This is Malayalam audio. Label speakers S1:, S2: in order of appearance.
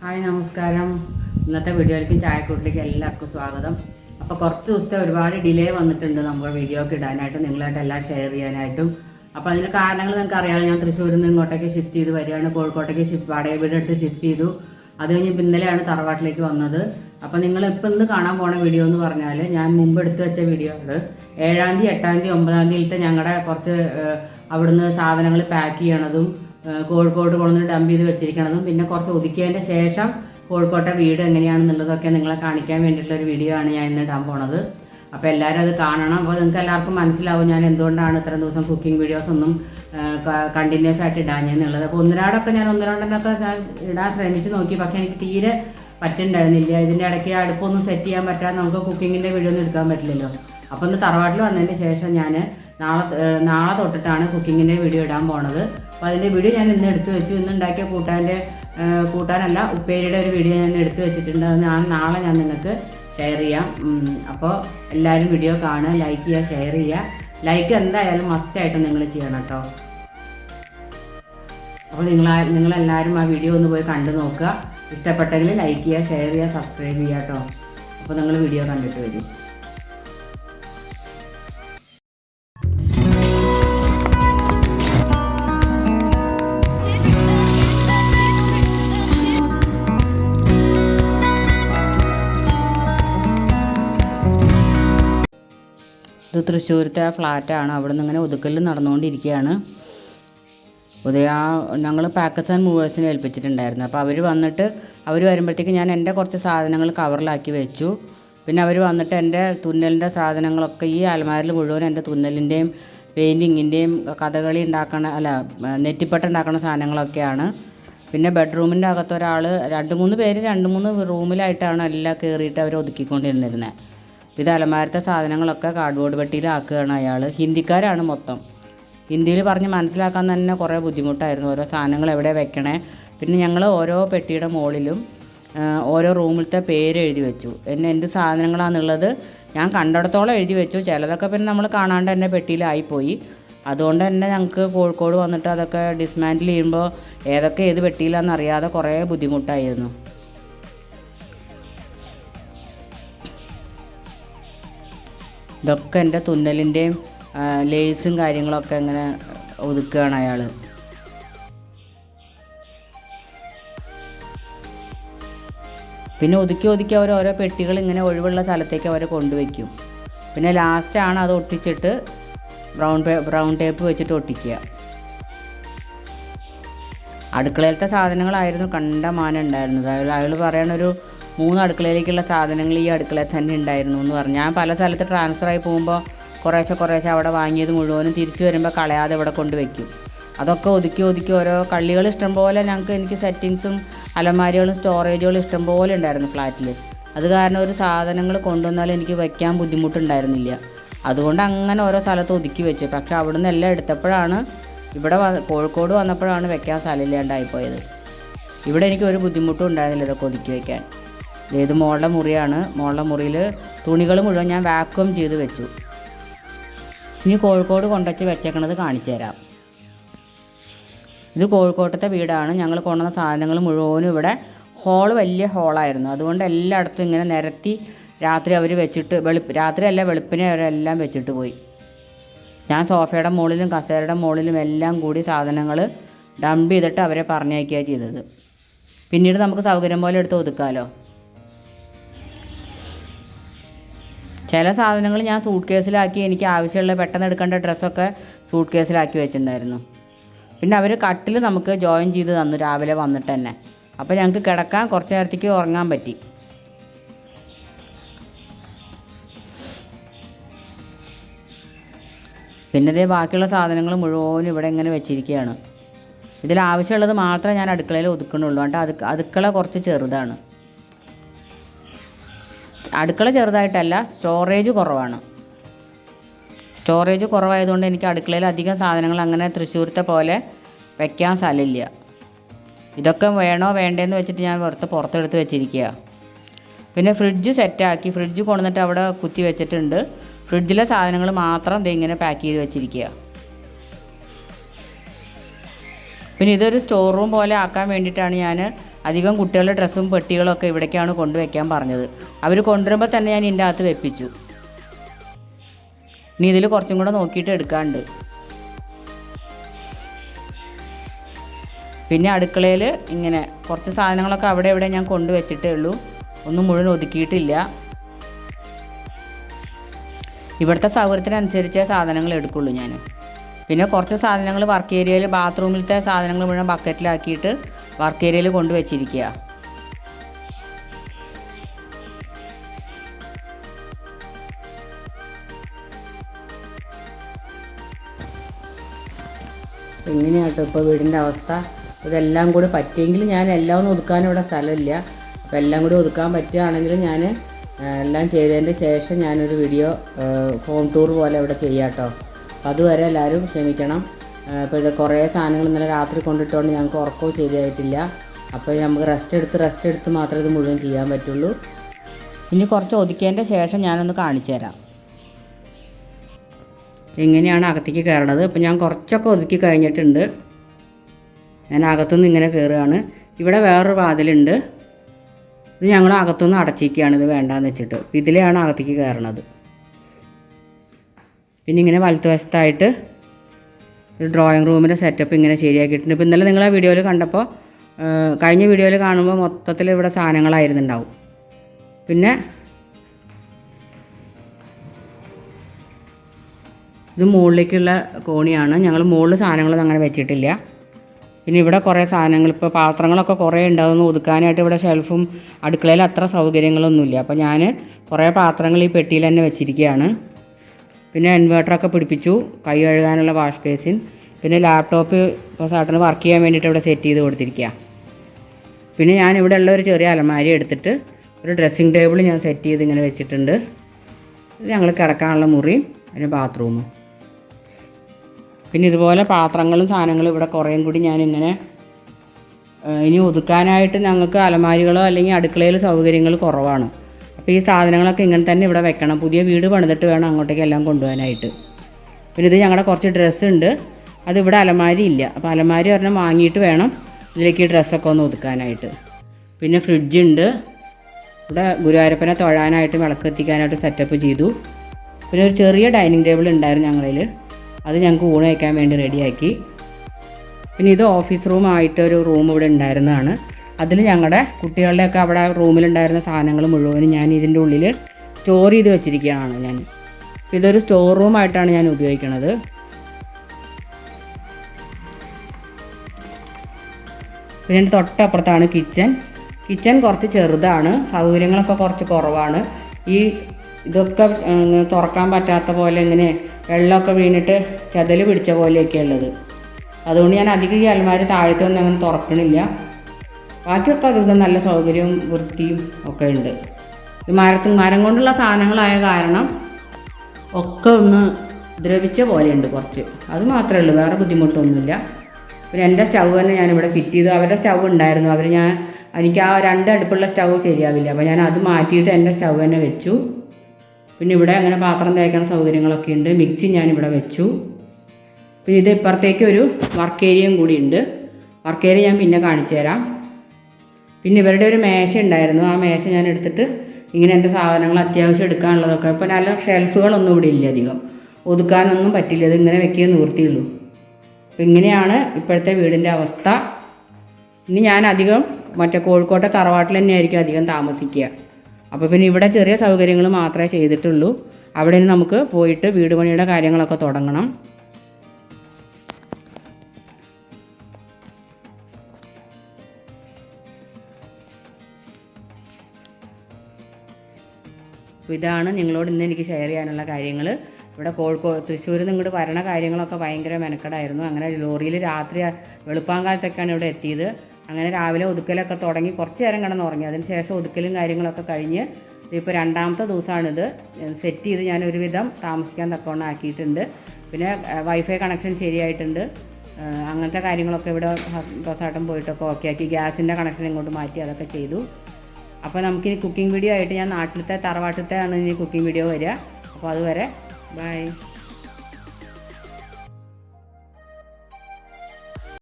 S1: ഹായ് നമസ്കാരം. ഇന്നത്തെ വീഡിയോയിലേക്കും ചായക്കൂട്ടിലേക്ക് എല്ലാവർക്കും സ്വാഗതം. അപ്പോൾ കുറച്ച് ദിവസത്തെ ഒരുപാട് ഡിലേ വന്നിട്ടുണ്ട് നമ്മൾ വീഡിയോ ഒക്കെ ഇടാനായിട്ട് നിങ്ങളായിട്ട് എല്ലാം ഷെയർ ചെയ്യാനായിട്ടും. അപ്പോൾ അതിന് കാരണങ്ങൾ നിങ്ങൾക്ക് അറിയാമല്ലോ ഞാൻ തൃശ്ശൂരിൽ നിന്ന് ഇങ്ങോട്ടേക്ക് ഷിഫ്റ്റ് ചെയ്ത് വരികയാണ്. കോഴിക്കോട്ടേക്ക് ഷിഫ്റ്റ് വാടക വീട് എടുത്ത് ഷിഫ്റ്റ് ചെയ്തു. അത് കഴിഞ്ഞ് ഇന്നലെയാണ് തറവാട്ടിലേക്ക് വന്നത്. അപ്പോൾ നിങ്ങൾ ഇപ്പം ഇന്ന് കാണാൻ പോണ വീഡിയോ എന്ന് പറഞ്ഞാൽ ഞാൻ മുമ്പ് എടുത്തു വെച്ച വീഡിയോ ആണ് ഏഴാം തീയതി എട്ടാം തീയതി ഒമ്പതാം തീയതിയിലത്തെ ഞങ്ങളുടെ കുറച്ച് അവിടുന്ന് സാധനങ്ങൾ പാക്ക് ചെയ്യണതും കോഴിക്കോട് കൊണ്ടുവന്ന് ഡംപ് ചെയ്ത് വെച്ചിരിക്കണതും. പിന്നെ കുറച്ച് ഒതുക്കിയതിന്റെ ശേഷം കോഴിക്കോട്ടെ വീട് എങ്ങനെയാണെന്നുള്ളതൊക്കെ നിങ്ങളെ കാണിക്കാൻ വേണ്ടിയിട്ടുള്ള ഒരു വീഡിയോ ആണ് ഞാൻ ഇന്ന് ഇടാൻ പോണത്. അപ്പോൾ എല്ലാവരും അത് കാണണം. അപ്പോൾ നിങ്ങൾക്ക് എല്ലാവർക്കും മനസ്സിലാവും ഞാൻ എന്തുകൊണ്ടാണ് ഇത്രയും ദിവസം കുക്കിംഗ് വീഡിയോസ് ഒന്നും കണ്ടിന്യൂസ് ആയിട്ട് ഇടാഞ്ഞെന്നുള്ളത് അപ്പോൾ ഒന്നിനോടൊക്കെ ഞാൻ ഒന്നിനോടൊക്കെ ഞാൻ ഇടാൻ ശ്രമിച്ചു നോക്കി. പക്ഷേ എനിക്ക് തീരെ പറ്റുന്നുണ്ടായിരുന്നില്ല. ഇതിന്റെ ഇടയ്ക്ക് അടുപ്പൊന്നും സെറ്റ് ചെയ്യാൻ പറ്റാതെ നമുക്ക് കുക്കിങ്ങിന്റെ വീഡിയോ ഒന്നും എടുക്കാൻ പറ്റില്ലല്ലോ. അപ്പോൾ ഒന്ന് തറവാട്ടിൽ വന്നതിന് ശേഷം ഞാൻ നാളെ നാളെ തൊട്ടിട്ടാണ് കുക്കിങ്ങിന്റെ വീഡിയോ ഇടാൻ പോണത്. അപ്പോൾ അതിന്റെ വീഡിയോ ഞാൻ ഇന്ന് എടുത്തു വെച്ചു. ഇന്ന് ഉണ്ടാക്കിയ കൂട്ടാന്റെ കൂട്ടാനല്ല ഉപ്പേരിയുടെ ഒരു വീഡിയോ ഞാൻ എടുത്തു വെച്ചിട്ടുണ്ട്. അത് ഞാൻ നാളെ ഞാൻ നിങ്ങൾക്ക് ഷെയർ ചെയ്യാം. അപ്പോൾ എല്ലാവരും വീഡിയോ കാണുക ലൈക്ക് ചെയ്യുക ഷെയർ ചെയ്യുക. ലൈക്ക് എന്തായാലും മസ്റ്റായിട്ട് നിങ്ങൾ ചെയ്യണം കേട്ടോ. അപ്പോൾ നിങ്ങൾ നിങ്ങളെല്ലാവരും ആ വീഡിയോ ഒന്ന് പോയി കണ്ടു നോക്കുക. ഇഷ്ടപ്പെട്ടെങ്കിൽ ലൈക്ക് ചെയ്യുക ഷെയർ ചെയ്യുക സബ്സ്ക്രൈബ് ചെയ്യുക കേട്ടോ. അപ്പോൾ നിങ്ങൾ വീഡിയോ കണ്ടിട്ട് വരും. ഇത് തൃശ്ശൂരത്തെ ആ ഫ്ലാറ്റാണ്. അവിടെ നിന്ന് ഇങ്ങനെ ഒതുക്കൽ നടന്നുകൊണ്ടിരിക്കുകയാണ് ഉദയ ഞങ്ങൾ പാക്കസ് ആൻഡ് മൂവേഴ്സിനെ ഏൽപ്പിച്ചിട്ടുണ്ടായിരുന്നു. അപ്പോൾ അവർ വന്നിട്ട് അവർ വരുമ്പോഴത്തേക്ക് ഞാൻ എന്റെ കുറച്ച് സാധനങ്ങൾ കവറിലാക്കി വെച്ചു. പിന്നെ അവർ വന്നിട്ട് എന്റെ തുന്നലിന്റെ സാധനങ്ങളൊക്കെ ഈ അലമാരിൽ മുഴുവൻ എന്റെ തുന്നലിന്റെയും പെയിന്റിങ്ങിന്റെയും കഥകളി ഉണ്ടാക്കണ അല്ല നെറ്റിപ്പട്ട ഉണ്ടാക്കുന്ന സാധനങ്ങളൊക്കെയാണ്. പിന്നെ ബെഡ്റൂമിന്റെ അകത്ത് ഒരാൾ രണ്ട് മൂന്ന് പേര് രണ്ട് മൂന്ന് റൂമിലായിട്ടാണ് എല്ലാം കയറിയിട്ട് അവർ ഒതുക്കിക്കൊണ്ടിരുന്നിരുന്നത് ഇത് അലമാരത്തെ സാധനങ്ങളൊക്കെ കാർഡ്ബോർഡ് പെട്ടിയിലാക്കുകയാണ് അയാൾ ഹിന്ദിക്കാരാണ് മൊത്തം. ഹിന്ദിയിൽ പറഞ്ഞ് മനസ്സിലാക്കാൻ തന്നെ കുറേ ബുദ്ധിമുട്ടായിരുന്നു. ഓരോ സാധനങ്ങൾ എവിടെ വെക്കണേ. പിന്നെ ഞങ്ങൾ ഓരോ പെട്ടിയുടെ മുകളിലും ഓരോ റൂമിലത്തെ പേര് എഴുതി വെച്ചു. എന്നെ എന്ത് സാധനങ്ങളാണെന്നുള്ളത് ഞാൻ കണ്ടിടത്തോളം എഴുതി വെച്ചു. ചിലതൊക്കെ പിന്നെ നമ്മൾ കാണാണ്ട് തന്നെ പെട്ടിയിലായിപ്പോയി. അതുകൊണ്ട് തന്നെ ഞങ്ങൾക്ക് കോഴിക്കോട് വന്നിട്ട് അതൊക്കെ ഡിസ്മാൻഡിൽ ചെയ്യുമ്പോൾ ഏതൊക്കെ ഏത് പെട്ടിയിലാണെന്നറിയാതെ കുറേ ബുദ്ധിമുട്ടായിരുന്നു. ഇതൊക്കെ എന്റെ തുന്നലിന്റെയും ലേസും കാര്യങ്ങളൊക്കെ ഇങ്ങനെ ഒതുക്കുകയാണ് അയാൾ. പിന്നെ ഒതുക്കി ഒതുക്കി അവർ ഓരോ പെട്ടികൾ ഇങ്ങനെ ഒഴിവുള്ള സ്ഥലത്തേക്ക് അവർ കൊണ്ടുവയ്ക്കും. പിന്നെ ലാസ്റ്റാണ് അത് ഒട്ടിച്ചിട്ട് ബ്രൗൺ ബ്രൗൺ ടേപ്പ് വെച്ചിട്ട് ഒട്ടിക്കുക. അടുക്കളയിലത്തെ സാധനങ്ങളായിരുന്നു കണ്ടമാനം ഉണ്ടായിരുന്നത്. അയാൾ അയാൾ പറയണൊരു മൂന്ന് അടുക്കളയിലേക്കുള്ള സാധനങ്ങൾ ഈ അടുക്കളയിൽ തന്നെ ഉണ്ടായിരുന്നു എന്ന് പറഞ്ഞു. ഞാൻ പല സ്ഥലത്ത് ട്രാൻസ്ഫർ ആയി പോകുമ്പോൾ കുറേശ്ശെ കുറേശ്ശെ അവിടെ വാങ്ങിയത് മുഴുവനും തിരിച്ചു വരുമ്പോൾ കളയാതെ ഇവിടെ കൊണ്ടുവയ്ക്കും അതൊക്കെ ഒതുക്കി ഒതുക്കി ഓരോ കള്ളികൾ ഇഷ്ടംപോലെ ഞങ്ങൾക്ക് എനിക്ക് സെറ്റിങ്സും അലമാരികളും സ്റ്റോറേജുകളും ഇഷ്ടംപോലെ ഉണ്ടായിരുന്നു ഫ്ലാറ്റിൽ അത് കാരണം ഒരു സാധനങ്ങൾ കൊണ്ടുവന്നാൽ എനിക്ക് വയ്ക്കാൻ ബുദ്ധിമുട്ടുണ്ടായിരുന്നില്ല. അതുകൊണ്ട് അങ്ങനെ ഓരോ സ്ഥലത്ത് ഒതുക്കി വെച്ചു. പക്ഷെ അവിടുന്ന് എല്ലാം എടുത്തപ്പോഴാണ് ഇവിടെ കോഴിക്കോട് വന്നപ്പോഴാണ് വെക്കാൻ സ്ഥലമില്ലാണ്ടായിപ്പോയത് ഇവിടെ എനിക്ക് ഒരു ബുദ്ധിമുട്ടും ഉണ്ടായിരുന്നില്ല ഇതൊക്കെ ഒതുക്കി വെക്കാൻ. ഇത് മോളുടെ മുറിയാണ്. മോളുടെ മുറിയിൽ തുണികൾ മുഴുവൻ ഞാൻ വാക്വം ചെയ്ത് വെച്ചു. ഇനി കോഴിക്കോട് കൊണ്ടുവച്ച് വെച്ചേക്കണത് കാണിച്ചു തരാം. ഇത് കോഴിക്കോട്ടത്തെ വീടാണ്. ഞങ്ങൾ കൊണ്ടുവന്ന സാധനങ്ങൾ മുഴുവനും ഇവിടെ ഹോൾ വലിയ ഹോളായിരുന്നു അതുകൊണ്ട് എല്ലായിടത്തും ഇങ്ങനെ നിരത്തി രാത്രി അവർ വെച്ചിട്ട് വെളുപ്പ് രാത്രിയല്ല വെളുപ്പിനെ അവരെല്ലാം വെച്ചിട്ട് പോയി. ഞാൻ സോഫയുടെ മുകളിലും കസേരയുടെ മുകളിലും എല്ലാം കൂടി സാധനങ്ങൾ ഡംപ് ചെയ്തിട്ട് അവരെ പറഞ്ഞയക്കുക ചെയ്തത്. പിന്നീട് നമുക്ക് സൗകര്യം പോലെ എടുത്ത് ഒതുക്കാമല്ലോ ചില സാധനങ്ങൾ ഞാൻ സൂട്ട് കേസിലാക്കി എനിക്ക് ആവശ്യമുള്ള പെട്ടെന്ന് എടുക്കേണ്ട ഡ്രസ്സൊക്കെ സൂട്ട് കേസിലാക്കി വെച്ചിട്ടുണ്ടായിരുന്നു. പിന്നെ അവർ കട്ടിൽ നമുക്ക് ജോയിൻ ചെയ്ത് തന്നു രാവിലെ വന്നിട്ട് തന്നെ. അപ്പോൾ ഞങ്ങൾക്ക് കിടക്കാൻ കുറച്ച് നേരത്തേക്ക് ഉറങ്ങാൻ പറ്റി. പിന്നെ ഇതേ ബാക്കിയുള്ള സാധനങ്ങൾ മുഴുവനും ഇവിടെ ഇങ്ങനെ വെച്ചിരിക്കുകയാണ്. ഇതിൽ ആവശ്യമുള്ളത് മാത്രമേ ഞാൻ അടുക്കളയിൽ ഒതുക്കണുള്ളൂ കേട്ടോ അടുക്ക അടുക്കള കുറച്ച് ചെറുതാണ്. അടുക്കള ചെറുതായിട്ടല്ല സ്റ്റോറേജ് കുറവാണ്. സ്റ്റോറേജ് കുറവായതുകൊണ്ട് എനിക്ക് അടുക്കളയിൽ അധികം സാധനങ്ങൾ അങ്ങനെ തൃശ്ശൂരത്തെ പോലെ വയ്ക്കാൻ സ്ഥലമില്ല. ഇതൊക്കെ വേണോ വേണ്ടേന്ന് വെച്ചിട്ട് ഞാൻ പുറത്ത് പുറത്തെടുത്ത് വെച്ചിരിക്കുക പിന്നെ ഫ്രിഡ്ജ് സെറ്റാക്കി ഫ്രിഡ്ജ് കൊണ്ടുവന്നിട്ട് അവിടെ കുത്തി വെച്ചിട്ടുണ്ട്. ഫ്രിഡ്ജിലെ സാധനങ്ങൾ മാത്രം ഇങ്ങനെ പാക്ക് ചെയ്ത് വെച്ചിരിക്കുക പിന്നെ ഇതൊരു സ്റ്റോർ റൂം പോലെ ആക്കാൻ വേണ്ടിയിട്ടാണ് ഞാൻ അധികം കുട്ടികളുടെ ഡ്രസ്സും പെട്ടികളും ഒക്കെ ഇവിടേക്കാണ് കൊണ്ടുവയ്ക്കാൻ പറഞ്ഞത്. അവർ കൊണ്ടുവരുമ്പോൾ തന്നെ ഞാൻ ഇതിന്റെ അകത്ത് വെപ്പിച്ചു. ഇനി ഇതിൽ കുറച്ചും കൂടെ നോക്കിയിട്ട് എടുക്കാണ്ട്. പിന്നെ അടുക്കളയിൽ ഇങ്ങനെ കുറച്ച് സാധനങ്ങളൊക്കെ അവിടെ ഇവിടെ ഞാൻ കൊണ്ടുവച്ചിട്ടേ ഉള്ളൂ. ഒന്നും മുഴുവൻ ഒതുക്കിയിട്ടില്ല. ഇവിടുത്തെ സൗകര്യത്തിനനുസരിച്ചേ സാധനങ്ങൾ എടുക്കുള്ളൂ ഞാൻ പിന്നെ കുറച്ച് സാധനങ്ങൾ വർക്ക് ഏരിയയിൽ ബാത്റൂമിലത്തെ സാധനങ്ങൾ മുഴുവൻ ബക്കറ്റിലാക്കിയിട്ട് വർക്ക് ഏരിയയിൽ കൊണ്ടുവച്ചിരിക്കുക ഇങ്ങനെയാട്ടോ ഇപ്പോൾ വീടിന്റെ അവസ്ഥ. ഇതെല്ലാം കൂടി പറ്റിയെങ്കിൽ ഞാൻ എല്ലാം ഒന്നും ഒതുക്കാൻ ഇവിടെ സ്ഥലമില്ല. അപ്പോൾ എല്ലാം കൂടി ഒതുക്കാൻ പറ്റുകയാണെങ്കിൽ ഞാൻ എല്ലാം ചെയ്തതിന്റെ ശേഷം ഞാനൊരു വീഡിയോ ഹോം ടൂർ പോലെ ഇവിടെ ചെയ്യാം കേട്ടോ അപ്പോൾ അതുവരെ എല്ലാവരും ക്ഷമിക്കണം. അപ്പോൾ ഇത് കുറേ സാധനങ്ങൾ ഇന്നലെ രാത്രി കൊണ്ടിട്ടുകൊണ്ട് ഞങ്ങൾക്ക് ഉറക്കവും ശരിയായിട്ടില്ല. അപ്പോൾ നമുക്ക് റെസ്റ്റ് എടുത്ത് റെസ്റ്റ് എടുത്ത് മാത്രമേ ഇത് മുഴുവൻ ചെയ്യാൻ പറ്റുള്ളൂ. ഇനി കുറച്ച് ഒതുക്കിയതിന്റെ ശേഷം ഞാനൊന്ന് കാണിച്ചു തരാം. ഇങ്ങനെയാണ് അകത്തേക്ക് കയറണത്. ഇപ്പം ഞാൻ കുറച്ചൊക്കെ ഒതുക്കി കഴിഞ്ഞിട്ടുണ്ട്. ഞാൻ അകത്തുനിന്ന് ഇങ്ങനെ കയറുകയാണ്. ഇവിടെ വേറൊരു വാതിലുണ്ട്. ഇത് ഞങ്ങൾ അകത്തുനിന്ന് അടച്ചിരിക്കുകയാണ് ഇത് വേണ്ടാന്ന് വെച്ചിട്ട്. ഇതിലെയാണ് അകത്തേക്ക് കയറണത്. പിന്നെ ഇങ്ങനെ വലത്തുവശത്തായിട്ട് ഒരു ഡ്രോയിങ് റൂമിന്റെ സെറ്റപ്പ് ഇങ്ങനെ ശരിയാക്കിയിട്ടുണ്ട്. ഇപ്പം ഇന്നലെ നിങ്ങൾ ആ വീഡിയോയിൽ കണ്ടപ്പോൾ കഴിഞ്ഞ വീഡിയോയിൽ കാണുമ്പോൾ മൊത്തത്തിൽ ഇവിടെ സാധനങ്ങളായിരുന്നുണ്ടാവും. പിന്നെ ഇത് മുകളിലേക്കുള്ള കോണിയാണ്. ഞങ്ങൾ മുകളിൽ സാധനങ്ങളൊന്നും അങ്ങനെ വെച്ചിട്ടില്ല. പിന്നെ ഇവിടെ കുറേ സാധനങ്ങൾ ഇപ്പോൾ പാത്രങ്ങളൊക്കെ കുറേ ഉണ്ടാകുന്നു ഒതുക്കാനായിട്ട് ഇവിടെ ഷെൽഫും അടുക്കളയിൽ അത്ര സൗകര്യങ്ങളൊന്നുമില്ല. അപ്പോൾ ഞാൻ കുറേ പാത്രങ്ങൾ ഈ പെട്ടിയിൽ തന്നെ വെച്ചിരിക്കുകയാണ് പിന്നെ ഇൻവേർട്ടറൊക്കെ പിടിപ്പിച്ചു. കൈ കഴുകാനുള്ള വാഷ് ബേസിൻ പിന്നെ ലാപ്ടോപ്പ് ഇപ്പോൾ സാട്ടിന് വർക്ക് ചെയ്യാൻ വേണ്ടിയിട്ട് ഇവിടെ സെറ്റ് ചെയ്ത് കൊടുത്തിരിക്കുക പിന്നെ ഞാൻ ഇവിടെ ഉള്ള ഒരു ചെറിയ അലമാരി എടുത്തിട്ട് ഒരു ഡ്രസ്സിങ് ടേബിൾ ഞാൻ സെറ്റ് ചെയ്ത് ഇങ്ങനെ വെച്ചിട്ടുണ്ട്. ഇത് ഞങ്ങൾ കിടക്കാനുള്ള മുറിയും പിന്നെ ബാത്റൂമും പിന്നെ ഇതുപോലെ പാത്രങ്ങളും സാധനങ്ങളും ഇവിടെ കുറേയും കൂടി ഞാനിങ്ങനെ ഇനി ഒതുക്കാനായിട്ട് ഞങ്ങൾക്ക് അലമാരികളോ അല്ലെങ്കിൽ അടുക്കളയിൽ സൗകര്യങ്ങൾ കുറവാണ്. അപ്പോൾ ഈ സാധനങ്ങളൊക്കെ ഇങ്ങനെ തന്നെ ഇവിടെ വെക്കണം. പുതിയ വീട് പണിതിട്ട് വേണം അങ്ങോട്ടേക്ക് എല്ലാം കൊണ്ടുപോകാനായിട്ട്. പിന്നെ ഇത് ഞങ്ങളുടെ കുറച്ച് ഡ്രസ്സ് ഉണ്ട്. അതിവിടെ അലമാരി ഇല്ല. അപ്പോൾ അലമാരി ഒരെണ്ണം വാങ്ങിയിട്ട് വേണം ഇതിലേക്ക് ഈ ഡ്രസ്സൊക്കെ ഒന്ന് ഒതുക്കാനായിട്ട്. പിന്നെ ഫ്രിഡ്ജുണ്ട് ഇവിടെ ഗുരുവായൂരപ്പനെ തൊഴാനായിട്ട് വിളക്ക് എത്തിക്കാനായിട്ട് സെറ്റപ്പ് ചെയ്തു. പിന്നെ ഒരു ചെറിയ ഡൈനിങ് ടേബിൾ ഉണ്ടായിരുന്നു ഞങ്ങളിൽ അത് ഞങ്ങൾക്ക് ഊണ് വയ്ക്കാൻ വേണ്ടി റെഡിയാക്കി പിന്നെ ഇത് ഓഫീസ് റൂം ആയിട്ട് ഒരു റൂം ഇവിടെ ഉണ്ടായിരുന്നതാണ്. അതിൽ ഞങ്ങളുടെ കുട്ടികളുടെയൊക്കെ അവിടെ റൂമിലുണ്ടായിരുന്ന സാധനങ്ങൾ മുഴുവനും ഞാൻ ഇതിന്റെ ഉള്ളിൽ സ്റ്റോർ ചെയ്ത് വെച്ചിരിക്കുകയാണ് ഞാൻ. ഇതൊരു സ്റ്റോർ റൂമായിട്ടാണ് ഞാൻ ഉപയോഗിക്കുന്നത് പിന്നെ തൊട്ടപ്പുറത്താണ് കിച്ചൺ. കിച്ചൺ കുറച്ച് ചെറുതാണ്. സൗകര്യങ്ങളൊക്കെ കുറച്ച് കുറവാണ്. ഈ ഇതൊക്കെ തുറക്കാൻ പറ്റാത്ത പോലെ ഇങ്ങനെ വെള്ളമൊക്കെ വീണിട്ട് ചതൽ പിടിച്ച പോലെയൊക്കെ ഉള്ളത്. അതുകൊണ്ട് ഞാൻ അധികം ഈ അലമാരി താഴത്തൊന്നും അങ്ങനെ തുറക്കണില്ല. ബാക്കിയൊക്കെ അതിൽ നല്ല സൗകര്യവും വൃത്തിയും ഒക്കെ ഉണ്ട്. ഈ മരത്തിൽ മരം കൊണ്ടുള്ള സാധനങ്ങളായ കാരണം ഒക്കെ ഒന്ന് ദ്രവിച്ച പോലെയുണ്ട് കുറച്ച്. അത് മാത്രമേ ഉള്ളൂ വേറെ ബുദ്ധിമുട്ടൊന്നുമില്ല. പിന്നെ എന്റെ സ്റ്റൗ തന്നെ ഞാനിവിടെ ഫിറ്റ് ചെയ്തു. അവരുടെ സ്റ്റൗ ഉണ്ടായിരുന്നു. അവർ ഞാൻ എനിക്ക് ആ രണ്ട് അടുപ്പുള്ള സ്റ്റൗ ശരിയാവില്ല. അപ്പോൾ ഞാൻ അത് മാറ്റിയിട്ട് എന്റെ സ്റ്റൗ തന്നെ വെച്ചു. പിന്നെ ഇവിടെ അങ്ങനെ പാത്രം തേക്കുന്ന സൗകര്യങ്ങളൊക്കെ ഉണ്ട്. മിക്സി ഞാനിവിടെ വെച്ചു. പിന്നെ ഇത് ഇപ്പുറത്തേക്ക് ഒരു വർക്ക് ഏരിയയും കൂടി ഉണ്ട്. വർക്ക് ഏരിയ ഞാൻ പിന്നെ കാണിച്ചു തരാം പിന്നെ ഇവരുടെ ഒരു മേശ ഉണ്ടായിരുന്നു. ആ മേശ ഞാൻ എടുത്തിട്ട് ഇങ്ങനെ എന്റെ സാധനങ്ങൾ അത്യാവശ്യം എടുക്കാനുള്ളതൊക്കെ. ഇപ്പോൾ നല്ല ഷെൽഫുകളൊന്നും ഇവിടെ ഇല്ല അധികം. ഒതുക്കാനൊന്നും പറ്റില്ല. അത് ഇങ്ങനെ വെക്കുക നിവൃത്തിയുള്ളൂ. അപ്പം ഇങ്ങനെയാണ് ഇപ്പോഴത്തെ വീടിന്റെ അവസ്ഥ. ഇനി ഞാൻ അധികം മറ്റേ കോഴിക്കോട്ടെ തറവാട്ടിൽ തന്നെയായിരിക്കും അധികം താമസിക്കുക. അപ്പോൾ പിന്നെ ഇവിടെ ചെറിയ സൗകര്യങ്ങൾ മാത്രമേ ചെയ്തിട്ടുള്ളൂ. അവിടെ നിന്ന് നമുക്ക് പോയിട്ട് വീട് പണിയുടെ കാര്യങ്ങളൊക്കെ തുടങ്ങണം. അപ്പോൾ ഇതാണ് നിങ്ങളോട് ഇന്ന് എനിക്ക് ഷെയർ ചെയ്യാനുള്ള കാര്യങ്ങൾ ഇവിടെ കോഴിക്കോട് തൃശ്ശൂരിൽ നിന്ന് ഇങ്ങോട്ട് വരണ കാര്യങ്ങളൊക്കെ ഭയങ്കര മെനക്കെടായിരുന്നു. അങ്ങനെ ലോറിയിൽ രാത്രി വെളുപ്പാങ്കാലത്തൊക്കെയാണ് ഇവിടെ എത്തിയത്. അങ്ങനെ രാവിലെ ഒതുക്കലൊക്കെ തുടങ്ങി കുറച്ച് നേരം കിടന്ന് ഉറങ്ങി. അതിന് ശേഷം ഒതുക്കലും കാര്യങ്ങളൊക്കെ കഴിഞ്ഞ് ഇപ്പോൾ രണ്ടാമത്തെ ദിവസമാണിത് സെറ്റ് ചെയ്ത് ഞാൻ ഒരുവിധം താമസിക്കാൻ തക്കവണ്ണം ആക്കിയിട്ടുണ്ട്. പിന്നെ വൈഫൈ കണക്ഷൻ ശരിയായിട്ടുണ്ട്. അങ്ങനത്തെ കാര്യങ്ങളൊക്കെ ഇവിടെ ബസ്സാട്ടം പോയിട്ടൊക്കെ ഓക്കെ ആക്കി. ഗ്യാസിന്റെ കണക്ഷൻ ഇങ്ങോട്ട് മാറ്റി അതൊക്കെ ചെയ്തു. അപ്പോൾ നമുക്കിനി കുക്കിംഗ് വീഡിയോ ആയിട്ട് ഞാൻ നാട്ടിലത്തെ തറവാട്ടിലത്തെ ആണ് ഇനി കുക്കിംഗ് വീഡിയോ വരിക. അപ്പോൾ അതുവരെ ബൈ